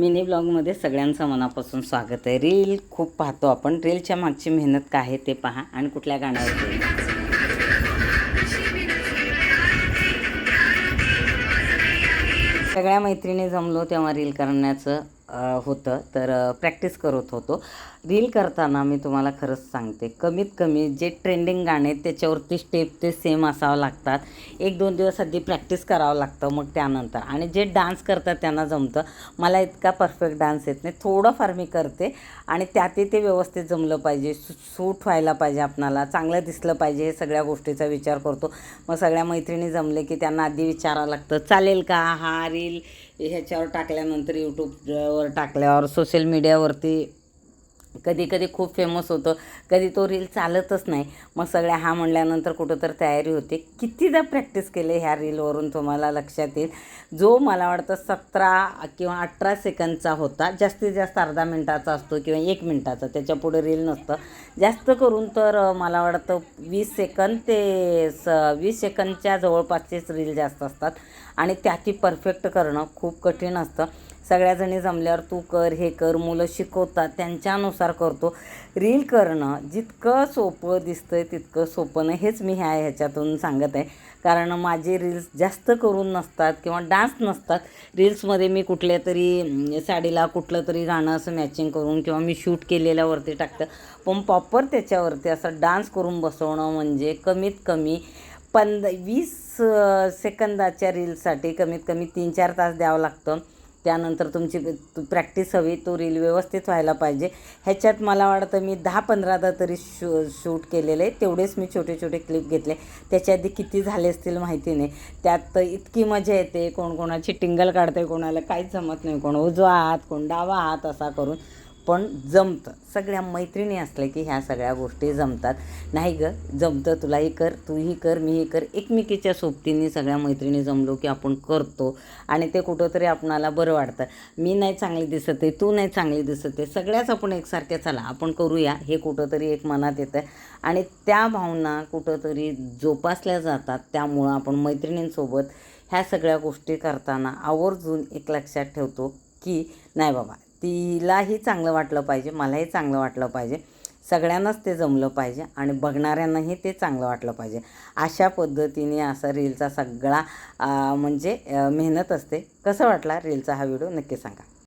Mini ब्लॉगमध्ये सगळ्यांचं मनापासून स्वागत आहे. रील खूप पाहतो आपण. रीलच्या मागची मेहनत काय आहे ते पहा आणि कुठल्या गाण्यावर सगळ्या मैत्रिणी जमलो तेव्हा रील करण्याचं. होतं. तर प्रॅक्टिस करत होतो. रील करताना मी तुम्हाला खरंच सांगते कमीत कमी जे ट्रेंडिंग गाणे आहेत, त्याच्यावरती स्टेप ते सेम असावं लागतात. एक दोन दिवस आधी प्रॅक्टिस करावं लागतं मग त्यानंतर. आणि जे डान्स करतात त्यांना जमतं. मला इतका परफेक्ट डान्स येत नाही. थोडंफार मी करते आणि त्यातही ते व्यवस्थित जमलं पाहिजे. सू सूट व्हायला पाहिजे आपणाला. चांगलं दिसलं पाहिजे हे सगळ्या गोष्टीचा विचार करतो. मग सगळ्या मैत्रिणी जमले की त्यांना आधी विचारावं लागतं. चालेल का? हा रील ह्याच्यावर टाकल्यानंतर यूट्यूबवर टाकल्यावर सोशल मीडियावरती कधी कधी खूप फेमस होतं. कधी तो रील चालतच नाही. मग सगळ्या हा म्हणल्यानंतर कुठं तर तयारी होते. कितीदा प्रॅक्टिस केले ह्या रीलवरून तुम्हाला लक्षात येईल. जो मला वाटतं सतरा किंवा अठरा सेकंदचा होता. जास्तीत जास्त अर्धा मिनटाचा असतो किंवा एक मिनटाचा. त्याच्या पुढे रील नसतं. जास्त करून तर मला वाटतं वीस सेकंद ते स वीस सेकंदच्या जवळपासचेच रील जास्त असतात. आणि त्याची परफेक्ट करणं खूप कठीण असतं. सगळ्याजणी जमल्यावर तू कर हे कर मुलं शिकवतात त्यांच्यानुसार करतो. रील करणं जितकं सोपं दिसतं आहे तितकं सोपं नाही. हेच मी ह्या ह्याच्यातून सांगत आहे. कारण माझे रील्स जास्त करून नसतात किंवा डान्स नसतात. रील्समध्ये मी कुठल्या तरी साडीला कुठलं तरी गाणं असं मॅचिंग करून किंवा मी शूट केलेल्यावरती टाकतं. पण प्रॉपर त्याच्यावरती असं डान्स करून बसवणं म्हणजे कमीत कमी पंध वीस सेकंदाच्या रील्ससाठी कमीत कमी तीन चार तास द्यावं लागतं. त्यानंतर तुमची प्रॅक्टिस हवी तो रील व्यवस्थित व्हायला पाहिजे. ह्याच्यात मला वाटतं मी दहा पंधरादा तरी शू शूट केलेले तेवढेच मी छोटे छोटे क्लिप घेतले. त्याच्या आधी किती झाले असतील माहिती नाही. त्यात इतकी मजा येते कोण कोणाची टिंगल काढते कोणाला काहीच जमत नाही कोण उजवा हात कोण डावा हात असा करून. पण जमतं. सगळ्या मैत्रिणी असल्या की ह्या सगळ्या गोष्टी जमतात. नाही ग जमतं तुलाही कर तूही कर मीही कर. एकमेकीच्या सोबतीने सगळ्या मैत्रिणी जमलो की आपण करतो आणि ते कुठंतरी आपणाला बरं वाटतं. मी नाही चांगली दिसत आहे तू नाही चांगली दिसत आहे सगळ्याच आपण एकसारख्या चला आपण करूया हे कुठंतरी एक मनात येतं. आणि त्या भावना कुठंतरी जोपासल्या जातात त्यामुळं आपण मैत्रिणींसोबत ह्या सगळ्या गोष्टी करताना आवर्जून एक लक्षात ठेवतो की नाही बाबा तिलाही चांगलं वाटलं पाहिजे मलाही चांगलं वाटलं पाहिजे. सगळ्यांनाच ते जमलं पाहिजे आणि बघणाऱ्यांनाही ते चांगलं वाटलं पाहिजे. अशा पद्धतीने असा रीलचा सगळा म्हणजे मेहनत असते. कसं वाटला रीलचा हा व्हिडिओ नक्की सांगा.